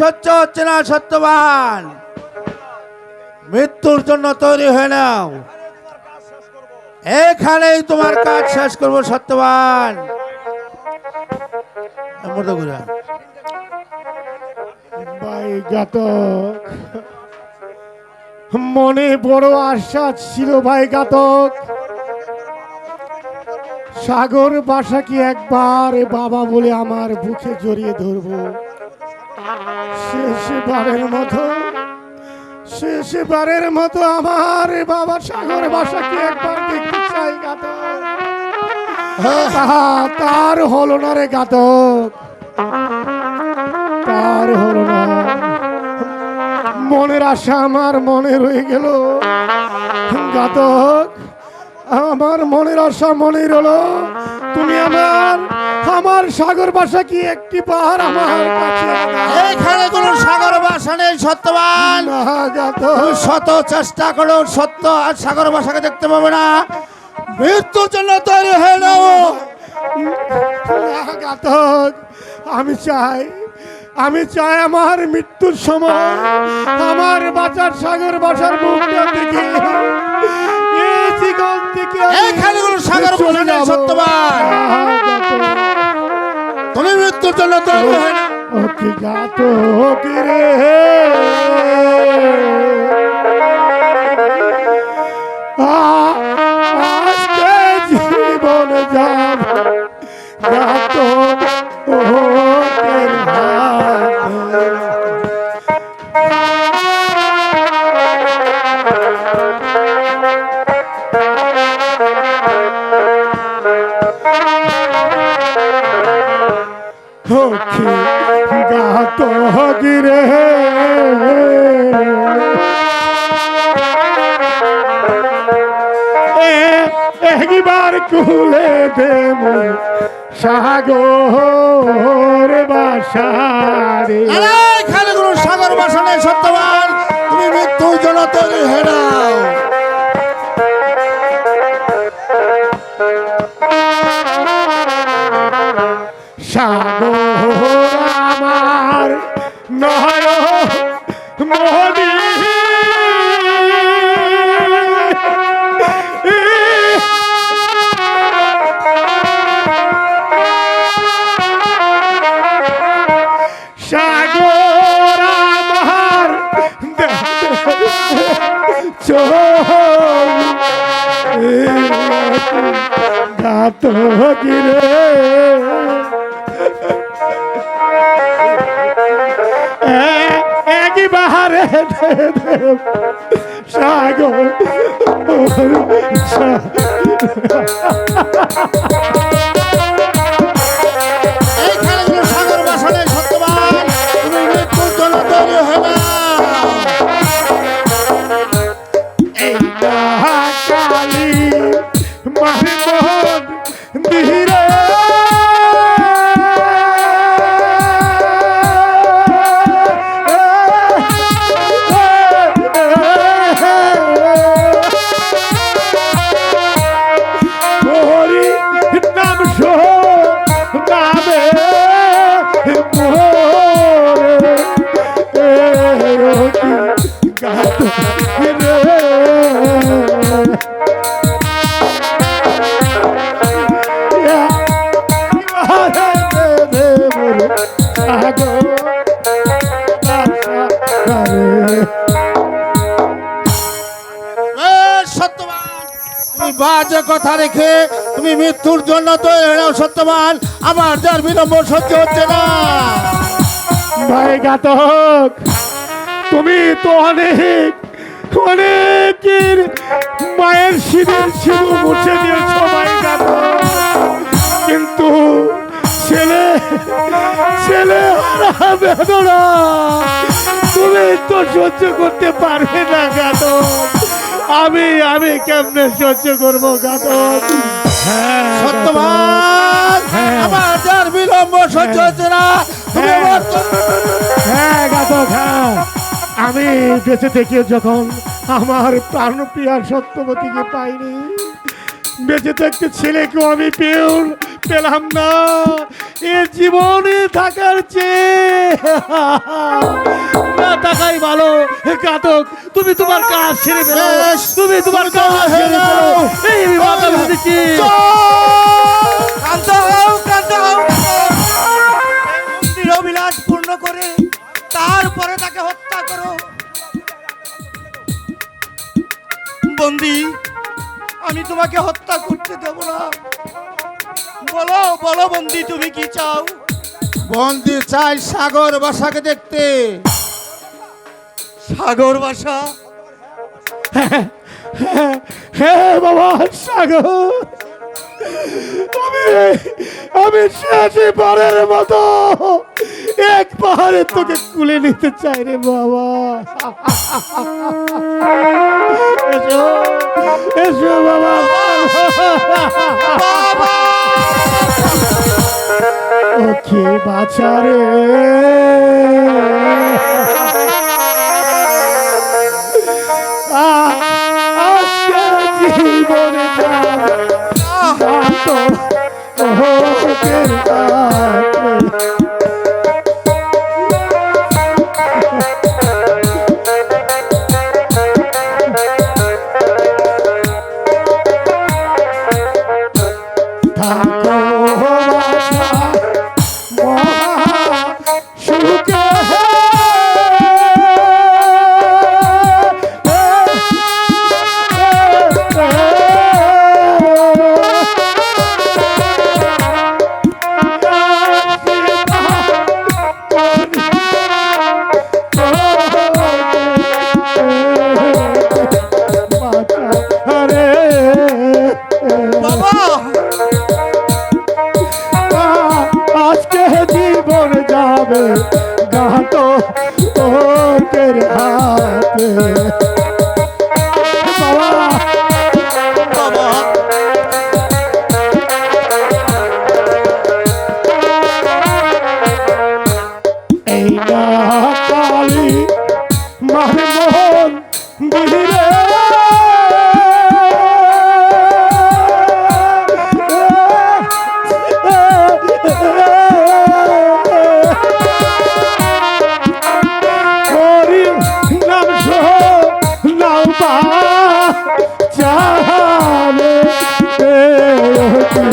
সহ্য হচ্ছে না, সত্যবান। মৃত্যুর জন্য তৈরি হয়ে নাও। এখানেই তোমার কাজ শেষ করব, সত্যবান। মনে বড় আশা ছিল ভাই ঘাতক সাগর বাসা কি একবার বাবা বলে আমার বুকে জড়িয়ে ধরবো? শেষবারের মতো শেষবারের মতো আমার বাবা সাগর বাসা কি একবার দেখতে চাই তার হলো না রে ঘাতক তার হলো না। মনের আশা আমার মনে রয়ে গেল। ঘাতক আমার মনের আশা মনে রলো তুমি আমার আমার সাগর বাসা কি একটি পাহাড় আমার কাছে এখানে কোনো সাগর বাসা নেই সত্যবান। শত চেষ্টা করো সত্য আর সাগর বাসাকে দেখতে পাবে না। মৃত্যুর জন্য তৈরি হয়ে নাও। ঘাতক আমি চাই আমি চাই আমার মৃত্যুর সময় আমার বাঁচার সাগর বাসার মুখটা দেখে এই জীবন থেকে এইখানে সাগর সত্যবান। জন্য তৈরি হয়ে নাও ওকে গাতো ওকে রে। আ- ওকে গাতো গিরে এ- একবার কুলে দেব সাগর বাসারে এখানে কোনো সাগর বাসা নেই সত্যবান। তুমি মৃত্যুর জন্য তৈরি হয়ে গাত গিরে বাহারে সাগর এইখানে বাজে কথা রেখে তুমি মৃত্যুর জন্য তো এরাও সত্যবান। আমার যার বিলম্ব সহ্য হচ্ছে না। ভাই, ঘাতক। তুমি তো অনেক অনেকের মায়ের শিবের শিবু মুছে দিয়েছ কিন্তু ছেলে ছেলে বেদনা। তুমি তো সহ্য করতে পারবে না ঘাতক আমি আমি কেমনে সহ্য করব ঘাতক হ্যাঁ। সত্যবান হ্যাঁ। আমার যার বিলম্ব সহ্য হচ্ছে না আমি বেঁচে থেকে যখন আমার প্রাণপ্রিয়া সত্যবতীকে পাইনি, বেঁচে থাকতে ছেলেকেও আমি পেও পেলাম না। এ জীবনে থাকার চেয়ে না থাকাই ভালো। কাতক, তুমি তোমার কাজ ছেড়ে ফেলো। তুমি তোমার কাজ ছেড়ে ফেলো। এই মাথা ভেবেছি শান্ত হও শান্ত হও। পূর্ণ করে তারপরে তাকে হত্যা করো। বন্দি আমি তোমাকে হত্যা করতে দেব না। বলো বলো বন্দি তুমি কি চাও? বন্দি চাই সাগর বাসাকে দেখতে। সাগর বাসা? হ্যাঁ বাবা সাগর। আমি আমি শেষে পারের মতো। এক পাহাড়ে তোকে কুলে নিতে চাই রে বাবা। এসো এসো বাবা। ওকে বাছারে আজকে জীবনে শান্ত ওকে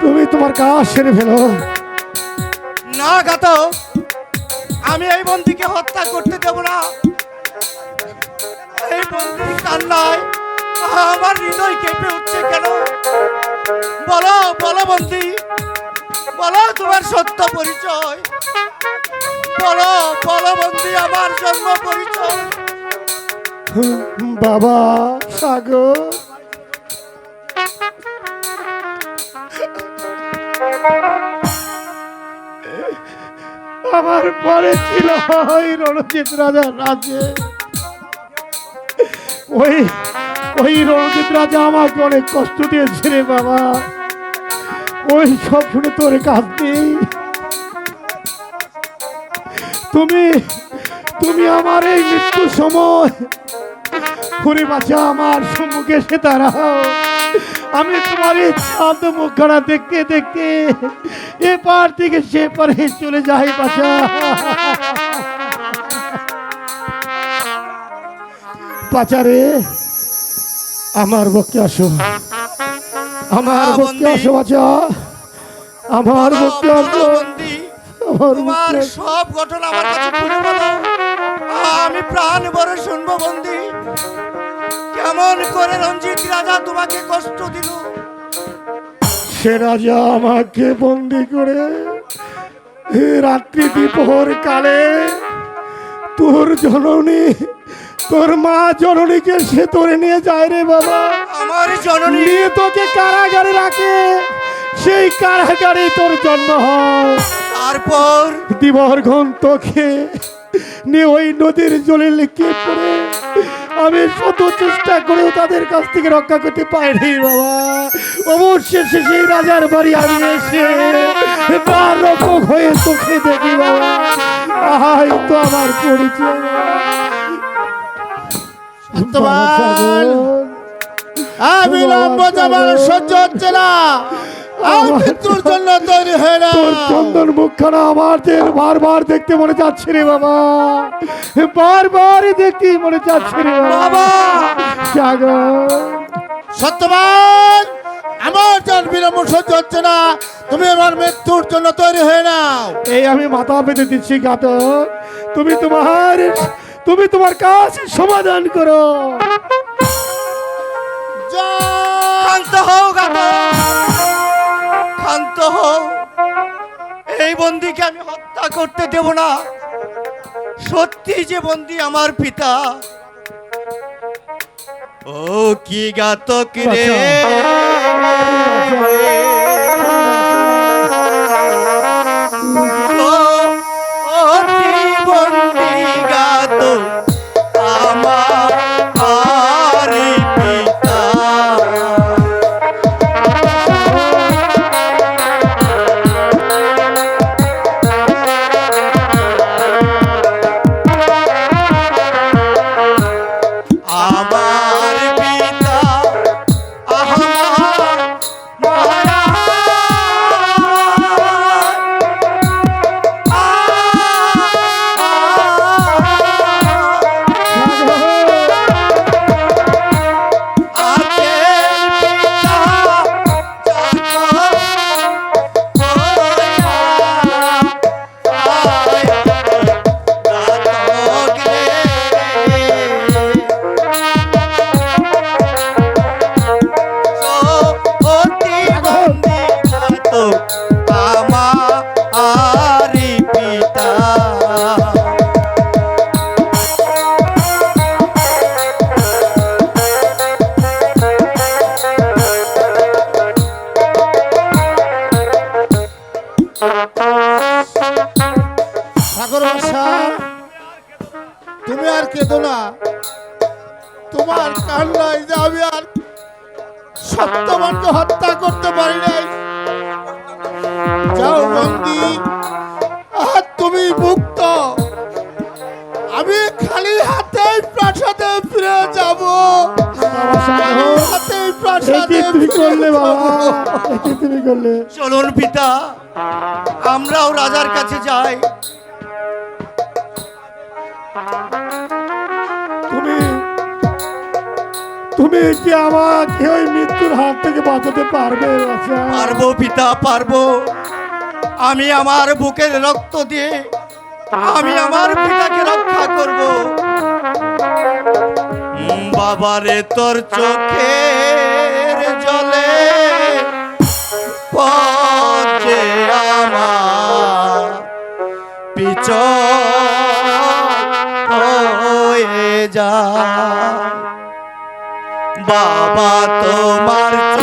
তুমি তোমার কাজ সেরে ফেলো। না গাত আমি এই বন্দিকে হত্যা করতে দেব না। এই বন্দি কান্নায় আমার হৃদয় কেঁপে উঠছে কেন? বলো বলো বন্দি বলো তোমার সত্য পরিচয়। বলো বলো বন্দি আমার জন্ম পরিচয়। বাবা সাগর আমার পরে ছিল ওই রণজিৎ রাজার রাজ্যে। ওই ওই রণজিৎ রাজা আমাকে অনেক কষ্ট দিয়েছে রে বাবা। ওই সব শুনে তোর কাজ নেই। তুমি তুমি আমার এই মৃত্যুর সময় ঘুরে বাঁচা আমার সম্মুখে এসে দাঁড়াও। আমি তোমার এই চাঁদ মুখখানা দেখতে দেখতে এ পার থেকে সে পারে চলে যাই বাঁচা বাঁচারে আমার বক্কে আসো। আমার বক্কে বন্দী। আসো বাঁচা আমার বলো, আসো। আমার তোমার সব ঘটনা আমার কাছে আমি প্রাণ ভরে শুনব। কেমন করে রঞ্জিত রাজা তোমাকে কষ্ট দিল। সে রাজা আমাকে বন্দি করে রাত্রি দ্বিপহর কালে তোর জননী তোর মা জননীকে সে তোরে নিয়ে যায় রে বাবা। আমার জননী। নিয়ে তোকে কারাগারে রাখে সেই কারাগারে তোর জন্ম হয়। তারপর? দিবর তোকে নিয়ে ওই নদীর জলে লিখিয়ে পড়ে। আমি শত চেষ্টা করেও তাদের কাছ থেকে রক্ষা করতে পারিনি বাবা। অবশেষে সেই রাজার বাড়ি আমি এসে রক্ষক হয়ে তোকে দেখি বাবা। আহাই তো আমার পরিচয়। আমি লম্ব যাবার সহ্য হচ্ছে না। আর মৃত্যুর জন্য তৈরি হয়ে না। তোর চন্দন মুখখানা আমাদের বারবার দেখতে মনে যাচ্ছে রে বাবা। বারবার দেখতে মনে যাচ্ছে রে বাবা। সাগর সত্যবান! আমার যার বিলম্ব সহ্য হচ্ছে না। তুমি আমার মৃত্যুর জন্য তৈরি হয়ে নাও। এই আমি মাথা পেতে দিচ্ছি গাত তুমি তোমার তুমি তোমার কাজ সমাধান করো। শান্ত হও গাতো শান্ত হও। এই বন্দিকে আমি হত্যা করতে দেব না। সত্যি যে বন্দি আমার পিতা। ও কি গাতক রে। তুমি আর কেঁদো না। তোমার কান্নায় যে আমি আর সত্যবানকে হত্যা করতে পারি নাই। যাও বন্দি আর তুমি মুক্ত। আমি খালি হাতে প্রাসাদে ফিরে যাব। হাতে প্রাসাদে করলে বাবা তুমি করলে। চলুন পিতা আমরাও রাজার কাছে যাই। তুমি কি আমাকে ওই মৃত্যুর হাত থেকে বাঁচাতে পারবে? পারব, পিতা, পারব। আমি আমার বুকের রক্ত দিয়ে আমি আমার পিতাকে রক্ষা করব। বাবারে, তোর চোখে জলে পথে আমার পিছ হয়ে যায় বাবা তোমার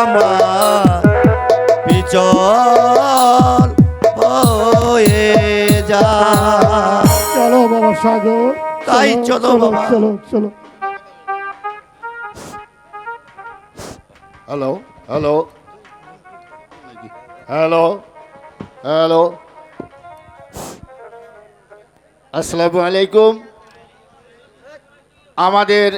আমার হয়ে যায় চলো বাবা সাগর তাই চলো বাবা। চলো চলো। Hello hello. Hello hello. আসসালামু আলাইকুম। আমাদের